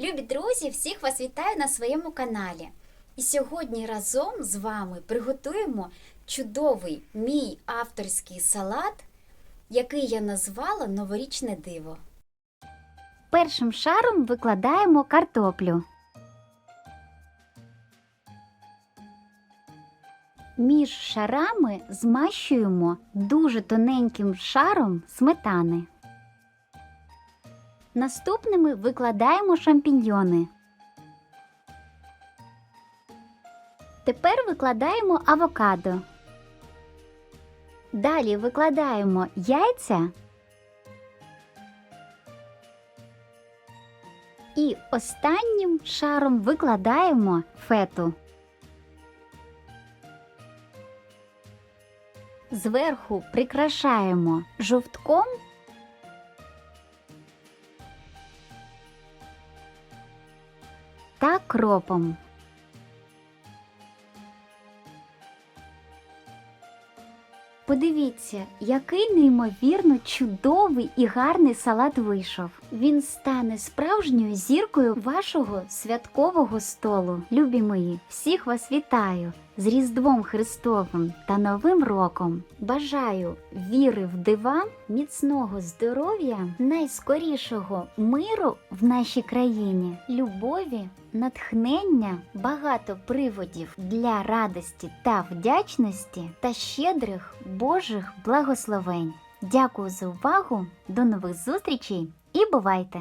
Любі друзі, всіх вас вітаю на своєму каналі. І сьогодні разом з вами приготуємо чудовий мій авторський салат, який я назвала Новорічне диво. Першим шаром викладаємо картоплю. Між шарами змащуємо дуже тоненьким шаром сметани. Наступними викладаємо шампіньйони. Тепер викладаємо авокадо. Далі викладаємо яйця. І останнім шаром викладаємо фету. Зверху прикрашаємо жовтком та кропом. Подивіться, який неймовірно чудовий і гарний салат вийшов. Він стане справжньою зіркою вашого святкового столу. Любі мої, всіх вас вітаю з Різдвом Христовим та Новим роком. Бажаю віри в дива, міцного здоров'я, найскорішого миру в нашій країні, любові, натхнення, багато приводів для радості та вдячності та щедрих Божих благословень. Дякую за увагу, до нових зустрічей і бувайте!